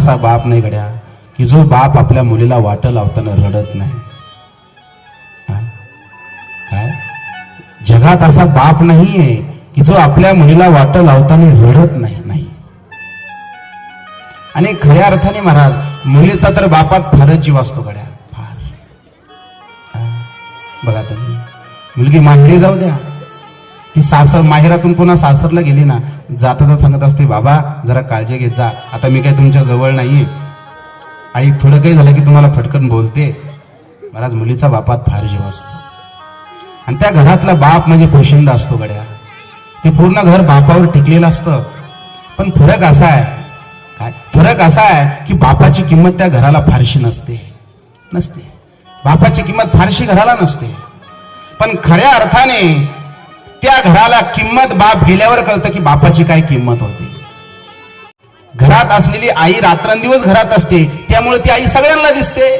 असा बाप नाही गड्या. की जो बाप आपल्या मुलीला वाट लावताना रडत नाही. काय? जगात असा बाप नाहीये की जो आपल्या मुलीला वाट लावताना रडत नाही नाही. आणि खऱ्या अर्थाने महाराज मुलीचा तर बापात फारच जीव असतो गड्या. फार. बघा तुम्ही. मुलगी माहेरी जाऊ द्या. ती सासर माहेरातून पुन्हा सासरला गेली ना जाता जाता सांगत असते बाबा जरा काळजी घेत जा. आता मी काही तुमच्या जवळ नाही आई थोडं काही झालं की तुम्हाला फटकन बोलते. महाराज मुलीचा बापात फार जीव असतो. आणि त्या घरातला बाप म्हणजे पोशिंदा असतो गड्या. ते पूर्ण घर बापावर टिकलेलं असतं. पण फरक असा आहे काय? फरक असा आहे की बापाची किंमत त्या घराला फारशी नसते. नसते. बापाची किंमत फारशी घराला नसते. पण खऱ्या अर्थाने त्या घराला किंमत बाप गेल्यावर कळतं की बापाची काय किंमत होती. घरात असलेली आई रात्रंदिवस घरात असते त्यामुळे ती आई सगळ्यांना दिसते.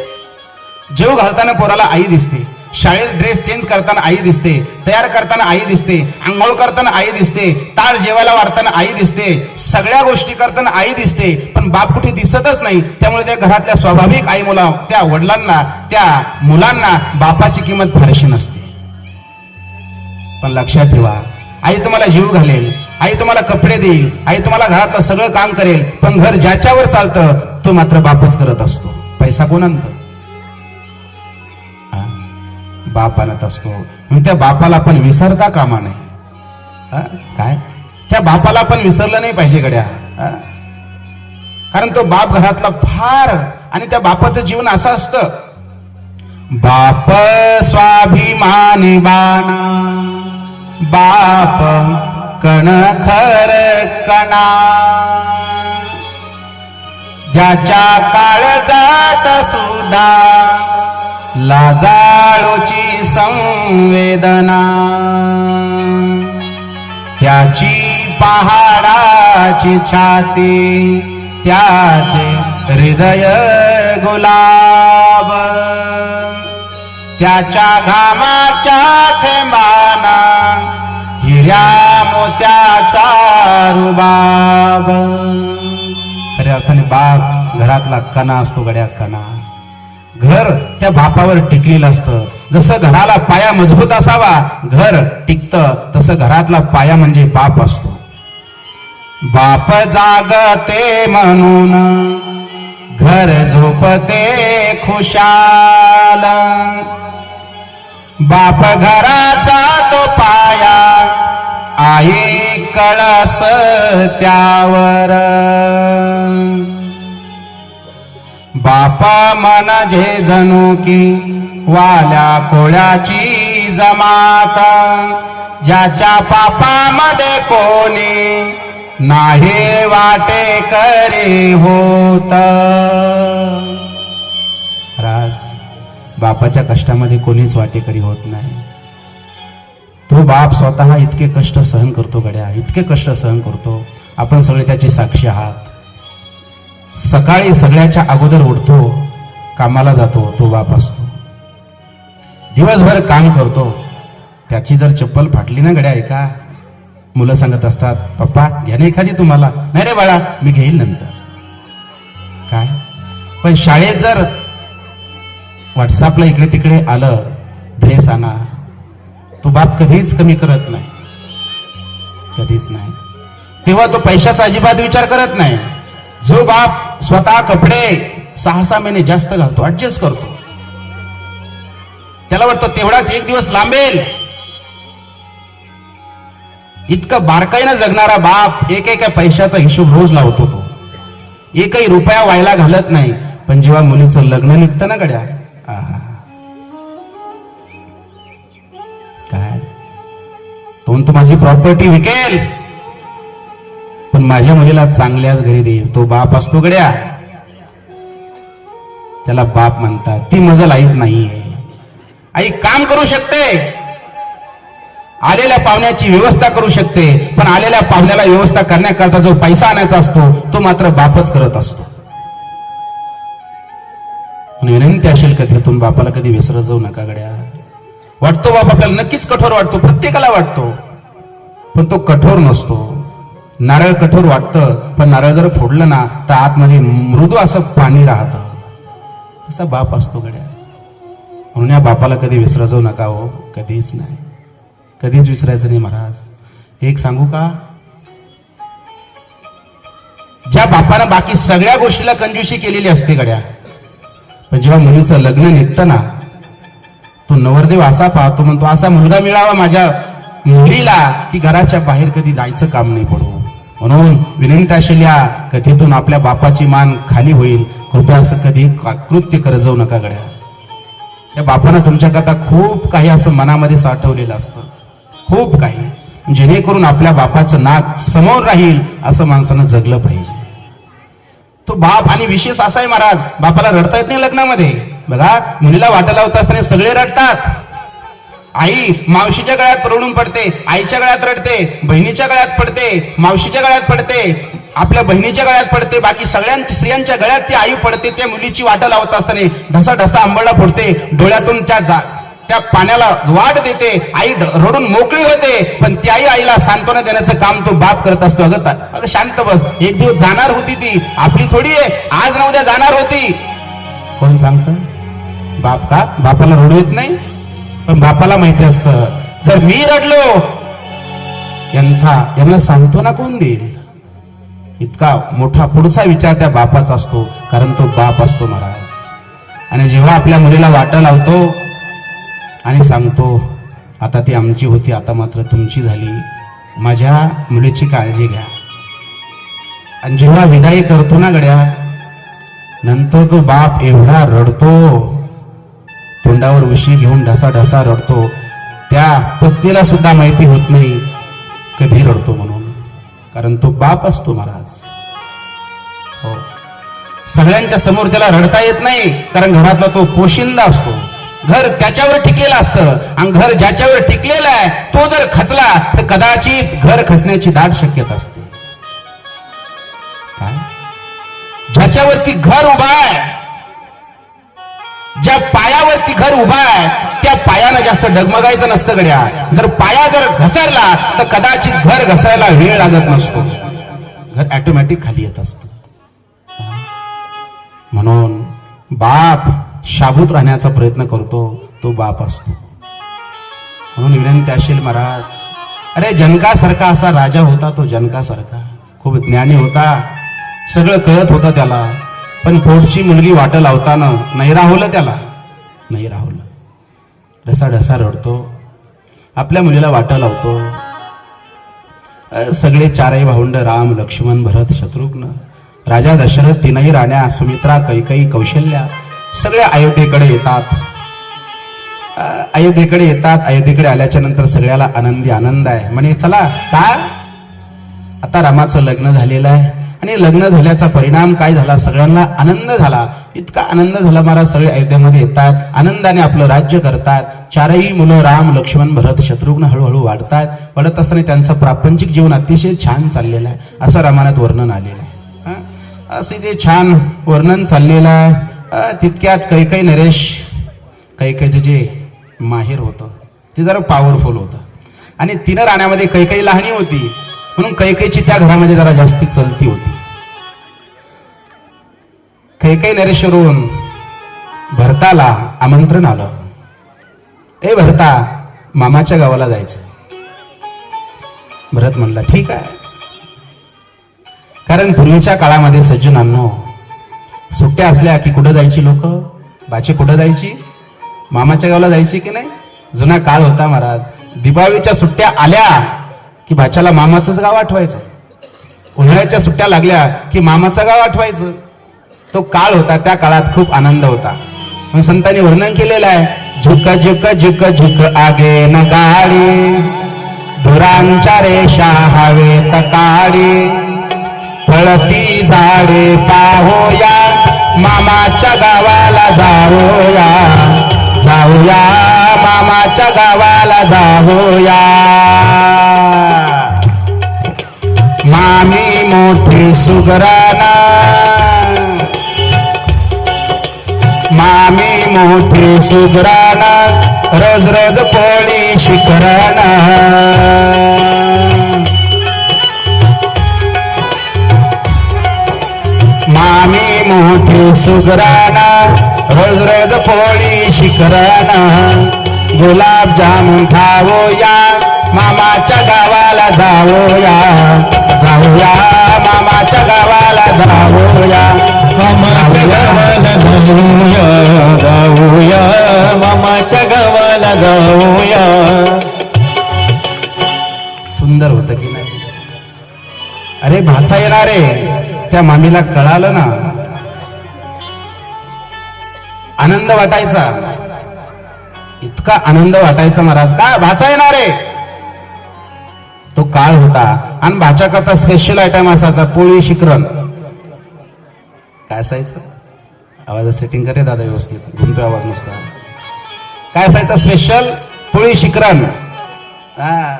जेव घालताना पोराला आई दिसते शाळेत ड्रेस चेंज करताना आई दिसते तयार करताना आई दिसते आंघोळ करताना आई दिसते ताळ जेवायला वाढताना आई दिसते सगळ्या गोष्टी करताना आई दिसते पण बाप कुठे दिसतच नाही. त्यामुळे त्या घरातल्या स्वाभाविक आई मुला त्या वडिलांना त्या मुलांना बापाची किंमत फारशी नसते. पण लक्षात ठेवा आई तुम्हाला जीव घालेल आई तुम्हाला कपडे देईल आई तुम्हाला घरातलं सगळं काम करेल पण घर ज्याच्यावर चालतं तो मात्र बापच करत असतो. पैसा कोण आणतो बाप आणत असतो. मग त्या बापाला पण विसरता कामा नाही काय? त्या बापाला पण विसरलं नाही पाहिजे गड्या. कारण तो बाप घरातला फार आणि त्या बापाचं जीवन असं असतं. बाप स्वाभिमानी बाना बाप कण खर कणा. ज्याच्या काळजात सुद्धा लाजाळूची संवेदना. त्याची पहाडाची छाती त्याचे हृदय गुलाब. त्याच्या घामाच्या थेंबाना हिऱ्या मोत्याचा रुबाब. खऱ्या अर्थाने बाप घरातला कणा असतो गड्या कणा. घर त्या बापावर टिकलेलं असतं. जसं घराला पाया मजबूत असावा घर टिकत तसं घरातला पाया म्हणजे बाप असतो. बाप जागते म्हणून घर झोपते खुशाल. बाप घराचा तो पाया नाही कळस त्यावर. बापा म्हणजे जणू की वाल्या कोळ्याची जमात. ज्याच्या पापामध्ये कोणी नाही वाटे करी होत. राज बापाच्या कष्टामध्ये कोणीच वाटेकरी होत नाही. तो बाप स्वतः इतके कष्ट सहन करतो गड्या इतके कष्ट सहन करतो. आपण सगळे त्याची साक्षी आहात. सकाळी सगळ्याच्या अगोदर उठतो कामाला जातो तो बाप असतो. दिवसभर काम करतो. त्याची जर चप्पल फाटली ना गड्या ऐका मुलं सांगत असतात पप्पा घ्या ना एखादी तुम्हाला. नाही रे बाळा मी घेईल नंतर. काय? पण शाळेत जर व्हॉट्सअपला इकडे तिकडे आलं ड्रेस आणा. तो बाप कधीच कमी करत नाही. कधीच नाही. तेव्हा तो पैशाचा अजिबात विचार करत नाही. जो बाप स्वतः कपडे सहा सहा महिने जास्त घालतो ऍडजस्ट करतो. त्याला वाटतं तेवढाच एक दिवस लांबेल. इतकं बारकाईनं जगणारा बाप एक एका पैशाचा हिशोब रोज लावतो तो. एकही रुपया व्हायला घालत नाही. पण जेव्हा मुलीचं लग्न निघतं ना गड्या तो तो माझी प्रॉपर्टी विकेल. पण माझ्या मुलीला चांगल्याच घरी देईल. तो बाप असतो गड्या. त्याला बाप म्हणतात ती मजल आईत नाहीये. आई काम करू शकते. आलेल्या पाहुण्याची व्यवस्था करू शकते. पण आलेल्या पाहुण्याला व्यवस्था करण्याकरता जो पैसा आणायचा असतो तो मात्र बापच करत असतो. म्हणून विनंती असेल कथेतून बापाला कधी विसरत जाऊ नका गड्या. वाटतो बाप आपल्याला नक्कीच कठोर वाटतो प्रत्येकाला वाटतो. पण तो कठोर नसतो. नारळ कठोर वाटतं पण नारळ जर फोडलं ना तर आतमध्ये मृदू असं पाणी राहतं. तसा बाप असतो गड्या. म्हणून या बापाला कधी विसरायचो नका हो कधीच नाही. कधीच विसरायचं नाही महाराज. एक सांगू का? ज्या बापानं बाकी सगळ्या गोष्टीला कंजूशी केलेली असते गड्या पण जेव्हा मुलीचं लग्न निघतं ना तो नवरदेव असा पाहतो म्हणतो असा मुलगा मिळावा माझ्या मुलीला की घराच्या बाहेर कधी जायचं काम नाही पडू. म्हणून विनंती या कथेतून आपल्या बापाची मान खाली होईल. कृपया असं कधी कृत्य करत जाऊ नका गड्या. त्या बापानं तुमच्याकरता खूप काही असं मनामध्ये साठवलेलं असतं. खूप काही. जेणेकरून आपल्या बापाचं नाक समोर राहील असं माणसानं जगलं पाहिजे. तो बाप आणि विशेष असा आहे महाराज. बापाला रडता येत नाही लग्नामध्ये. बघा मुलीला वाटा लावत असताना सगळे रडतात. आई मावशीच्या गळ्यात रडून पडते आईच्या गळ्यात रडते बहिणीच्या गळ्यात पडते मावशीच्या गळ्यात पडते आपल्या बहिणीच्या गळ्यात पडते बाकी सगळ्यांच्या स्त्रियांच्या गळ्यात ती आई पडते त्या मुलीची वाटा लावत असताना ढसा ढसा आंबळा फोडते डोळ्यातून त्या जा त्या पाण्याला वाट देते आई रडून मोकळी होते पण त्याही आई आईला सांत्वना देण्याचं काम तो बाप करत असतो. अगं अगं शांत बस एक दिवस जाणार होती ती आपली थोडी आहे आज ना उद्या जाणार होती. कोण सांगत? बाप का? बापाला रडू येत नाही? पण बापाला माहिती असतं. जर मी रडलो यांचा यांना ना कोण देईल? इतका मोठा पुढचा विचार त्या बापाचा असतो कारण तो बाप असतो महाराज. आणि जेव्हा आपल्या मुलीला वाटा लावतो आणि सांगतो आता ती आमची होती आता मात्र तुमची झाली. माझ्या मुलीची काळजी घ्या. आणि जेव्हा विदाई करतो ना गड्या नंतर तो बाप एवढा रडतो. तोंडावर उशी घेऊन ढसा ढसा रडतो. त्या पत्नीला सुद्धा माहिती होत नाही कधी रडतो म्हणून. कारण तो बाप असतो महाराज. हो. सगळ्यांच्या समोर त्याला रडता येत नाही कारण घरातला तो पोशिंदा असतो. घर त्याच्यावर टिकलेलं असतं आणि घर ज्याच्यावर टिकलेलं आहे तो जर खचला तर कदाचित घर खचण्याची दाट शक्यता असते. काय? ज्याच्यावरती घर उभा आहे ज्या पायावरती घर उभा आहे त्या पायानं जास्त डगमगायचं नसतं गड्या. जर पाया जर घसरला तर कदाचित घर घसायला वेळ लागत नसतो. घर ऑटोमॅटिक खाली येत असत. म्हणून बाप शाबूत राहण्याचा प्रयत्न करतो तो बाप असतो. म्हणून विनंती असेल महाराज अरे जनकासारखा असा राजा होता तो जनकासारखा. खूप ज्ञानी होता. सगळं कळत होतं त्याला. पण पोटची मुलगी वाट लावताना नाही राहुल त्याला. नाही राहुल. ढसा ढसा रडतो. आपल्या मुलीला वाट लावतो. सगळे चारही भाऊंड राम लक्ष्मण भरत शत्रुघ्न राजा दशरथ तीनही राण्या सुमित्रा कैकई कौशल्या सगळे अयोध्येकडे येतात. अयोध्येकडे येतात. अयोध्येकडे आल्याच्यानंतर सगळ्याला आनंदी आनंद आहे. म्हणे चला का आता रामाचं लग्न झालेलं आहे. आणि लग्न झाल्याचा परिणाम काय झाला? सगळ्यांना आनंद झाला. इतका आनंद झाला महाराज सगळे अयोध्येमध्ये येतात. आनंदाने आपलं राज्य करतात. चारही मुलं राम लक्ष्मण भरत शत्रुघ्न हळूहळू वाढतात. वाढत असताना त्यांचं प्रापंचिक जीवन अतिशय छान चाललेलं आहे. असं रामानात वर्णन आलेलं आहे. असे जे छान वर्णन चाललेलं आहे. तितक्यात कैकई नरेश कैकईचं जे माहेर होतं ते जरा पॉवरफुल होतं. आणि तिनं राण्यामध्ये कैकई लहानी होती. म्हणून कैकईची त्या घरामध्ये जरा जास्ती चलती होती. कैकई नरेश्वरून भरताला आमंत्रण आलं. ए भरता मामाच्या गावाला जायचं भरत म्हणला ठीक आहे. कारण पूर्वीच्या काळामध्ये सज्जनांनो सुट्ट्या असल्या की कुठं जायची लोक? बाची कुठं जायची? मामाच्या गावाला जायची की नाही? जुना काळ होता महाराज. दिवाळीच्या सुट्ट्या आल्या. की भाच्याला मामाचंच गाव आठवायचं उन्हाळ्याच्या सुट्ट्या लागल्या की मामाचं गाव आठवायचं. तो काळ होता त्या काळात खूप आनंद होता. मग संतांनी वर्णन केलेलं आहे झुक झुक झुक झुक आगे न गाडी. धुरांच्या रेषा हवे काडी. फळती झाडे पाहोया मामाच्या गावाला जाऊया. जाऊया मामाच्या गावाला जाऊया. मामी मामी मोठी सुगराला रोज रोज पोळी शिकराला. मामी मोठी सुगराना रोज रोज पोळी शिकराला. खावो खावोया मामाच्या गावाला जावो या अरे येणार आहे. त्या मामीला कळालं ना. आनंद वाटायचा. इतका आनंद वाटायचा महाराज. काय भाचा येणार आहे. तो काळ होता. आणि भाच्या करता स्पेशल आयटम असायचा पोळी शिकरण. काय असायचं? आवाज सेटिंग करे दादा व्यवस्थित. घुमतोय आवाज नुसता. काय असायचं? स्पेशल पोळी शिकरण. हा.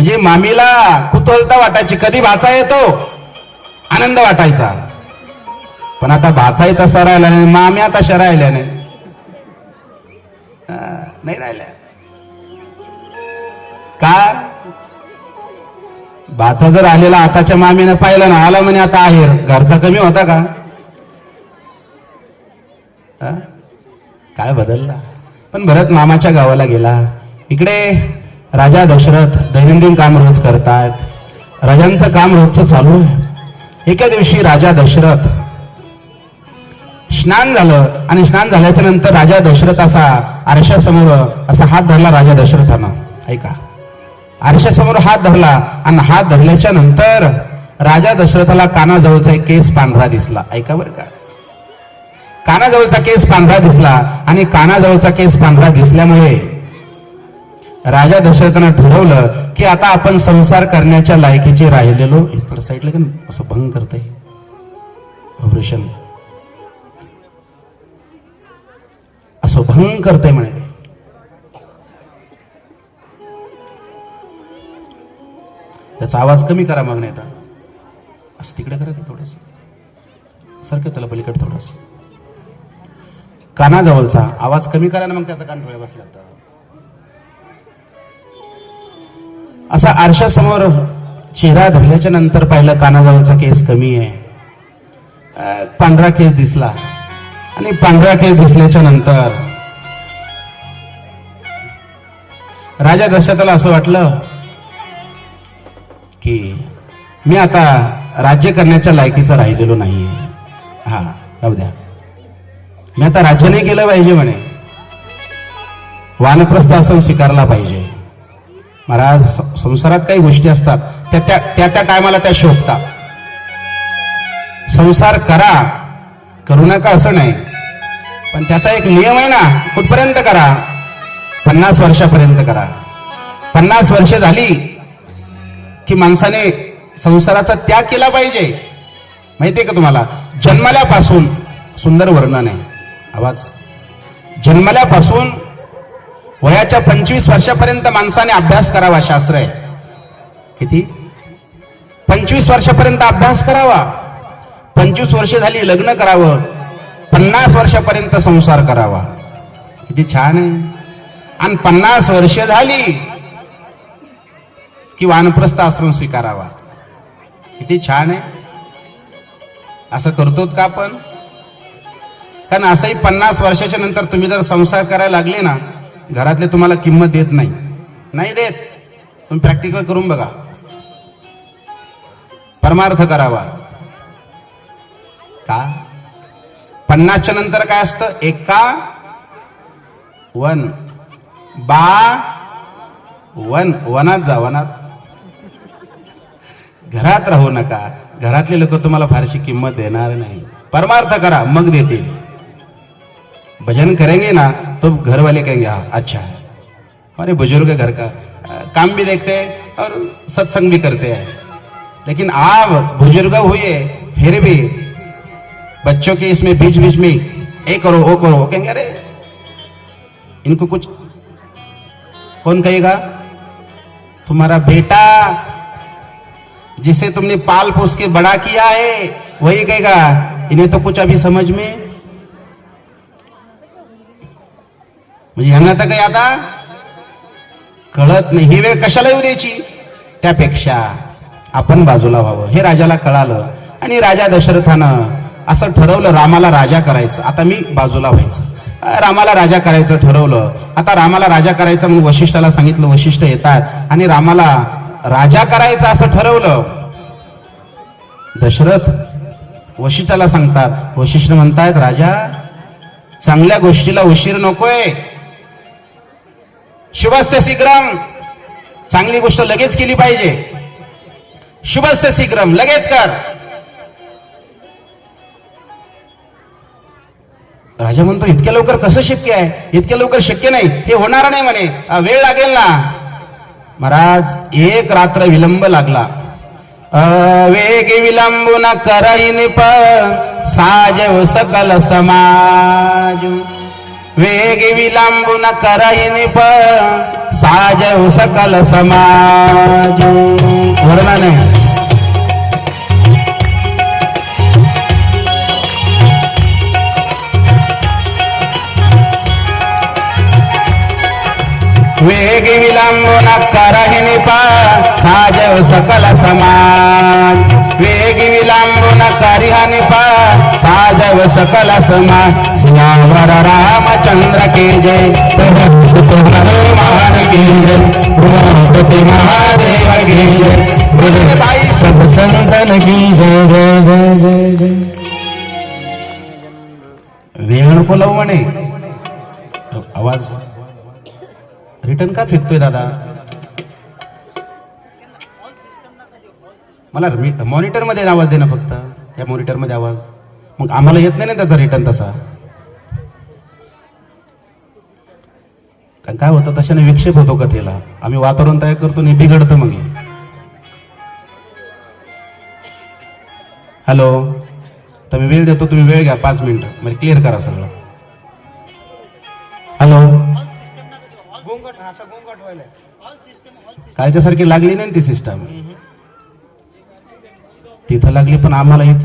म्हणजे मामीला कुतूहलता वाटायची. कधी भाचा येतो? आनंद वाटायचा. पण आता भाचाही तसा राहिला नाही माम्या तशा राहिल्या नाही. नाही राहिल्या. का? भाचा जर आलेला आताच्या मामीनं पाहिलं ना आला म्हणे आता आहे. घरचा कमी होता का? काय काळ बदलला. पण भरत मामाच्या गावाला गेला. इकडे. राजा दशरथ दैनंदिन काम रोज करतायत राजांचं काम रोजचं चालू आहे. एका दिवशी राजा दशरथ स्नान झालं आणि स्नान झाल्याच्यानंतर राजा दशरथ असा आरशासमोर असा हात धरला राजा दशरथानं. ऐका. आरशासमोर हात धरला आणि हात धरल्याच्या नंतर राजा दशरथाला कानाजवळचा एक केस पांढरा दिसला. ऐका बरं का. कानाजवळचा केस पांढरा दिसला आणि कानाजवळचा केस पांढरा दिसल्यामुळे राजा दशरथानं ठरवलं की आता आपण संसार करण्याच्या लायकीचे राहिलेलो. हे साईडला की असं भंग करतं आहे ऑपरेशन. असं भंग करतंय म्हणे. त्याचा आवाज कमी करा मग नाही तर असं तिकडे करा ते थोडस. सारखं त्याला पलीकडे थोडस. कानाजवळचा आवाज कमी करा ना मग त्याचा कान डोळे बसला असा आरशासमोर चेहरा धरल्याच्या नंतर पाहिलं कानाजवळचा केस कमी आहे. पांढरा केस दिसला. आणि पांढरा केस दिसल्याच्या नंतर राजा दशरथाला असं वाटलं की मी आता राज्य करण्याच्या लायकीचा राहिलेलो नाहीये. हा जाऊ द्या. मी आता राज्य नाही केलं पाहिजे म्हणे. वानप्रस्थ आसन स्वीकारला पाहिजे. महाराज संसारात काही गोष्टी असतात त्या त्या त्या त्या टायमाला त्या शोभतात. संसार करा करू नका असं नाही. पण त्याचा एक नियम आहे ना कुठपर्यंत करा? पन्नास वर्षापर्यंत करा. पन्नास वर्षे झाली की माणसाने संसाराचा त्याग केला पाहिजे. माहितीये का तुम्हाला? जन्मल्यापासून सुंदर वर्णन आहे. आवाज. जन्मल्यापासून वयाच्या पंचवीस वर्षापर्यंत माणसाने अभ्यास करावा शास्त्र आहे. किती? पंचवीस वर्षापर्यंत अभ्यास करावा. पंचवीस वर्ष झाली लग्न करावं. पन्नास वर्षापर्यंत संसार करावा. किती छान आहे. आणि पन्नास वर्ष झाली की वानप्रस्थ आश्रम स्वीकारावा. किती छान आहे. असं करतोत का आपण? कारण असंही पन्नास वर्षाच्या नंतर तुम्ही जर संसार करायला लागले ना घरातले तुम्हाला किंमत देत नाही. नाही देत. तुम्ही प्रॅक्टिकल करून बघा. परमार्थ करावा. का? पन्नासच्या नंतर काय असतं? एका वन. बा वन. वनात जा वनात. घरात राहू नका. घरातले लोक तुम्हाला फारशी किंमत देणार नाही. परमार्थ करा मग देतील. भजन करेंगे ना तो घर वाले कहेंगे हाँ अच्छा है। हमारे बुज़ुर्ग घर का काम भी देखते हैं और सत्संग भी करते हैं। लेकिन आप बुज़ुर्ग हुए, फिर भी बच्चों के इसमें बीच बीच में ए करो वो करो, कहेंगे, अरे, इनको कुछ कौन कहेगा? तुम्हारा बेटा, जिसे तुमने पाल पोस के बड़ा किया है, वही कहेगा, इन्हें तो कुछ अभी समझ में म्हणजे यांना तर काही आता कळत नाही. ही वेळ कशाला येऊ द्यायची? त्यापेक्षा आपण बाजूला व्हावं. हे राजाला कळालं आणि राजा दशरथानं असं ठरवलं रामाला राजा करायचं. आता मी बाजूला व्हायचं. रामाला राजा करायचं ठरवलं. आता रामाला राजा करायचं म्हणून वशिष्ठाला सांगितलं वशिष्ठ येतात. आणि रामाला राजा करायचं असं ठरवलं. दशरथ वशिष्ठाला सांगतात वशिष्ठ म्हणतायत राजा चांगल्या गोष्टीला उशीर नकोय. शुभस्य शीघ्रम चांगली गोष्ट लगेच केली पाहिजे. शुभस्य शीघ्रम लगेच कर. राजा म्हणतो इतक्या लवकर कसं शक्य आहे? इतक्या लवकर शक्य नाही. हे होणार नाही म्हणे. वेळ लागेल ना. महाराज एक रात्र विलंब लागला. अवेग विलंब न करईन प. साजव सकल समाज. वेगी विलंबून करईन प साजव सकल समाज वर्णन आहे वेग विलंबन करहिनी पा साजव सकल समाज वेग विलंबन करिहनि प साजव सकल समा. सियावर रामचंद्र के जय. हनुमान के जय. उमापति महादेव के जय. बुझे सब संतन की जय जय जय जय जय. वेळ लावू म्हणे आवाज. रिटर्न का फेकतोय दादा? मला मॉनिटरमध्ये आवाज दे ना फक्त. या मॉनिटरमध्ये आवाज. मग आम्हाला येत नाही ना त्याचा रिटर्न तसा. कारण काय होतं तशाने विक्षेप होतो कथेला. आम्ही वातावरण तयार करतो आणि बिघडतं मग हॅलो तर मी वेळ देतो तुम्ही वेळ घ्या पाच मिनिटं. म्हणजे क्लिअर करा सगळं. हॅलो कालच्यासारखी लागली नाही ती सिस्टम तिथं लागली पण आम्हाला इथं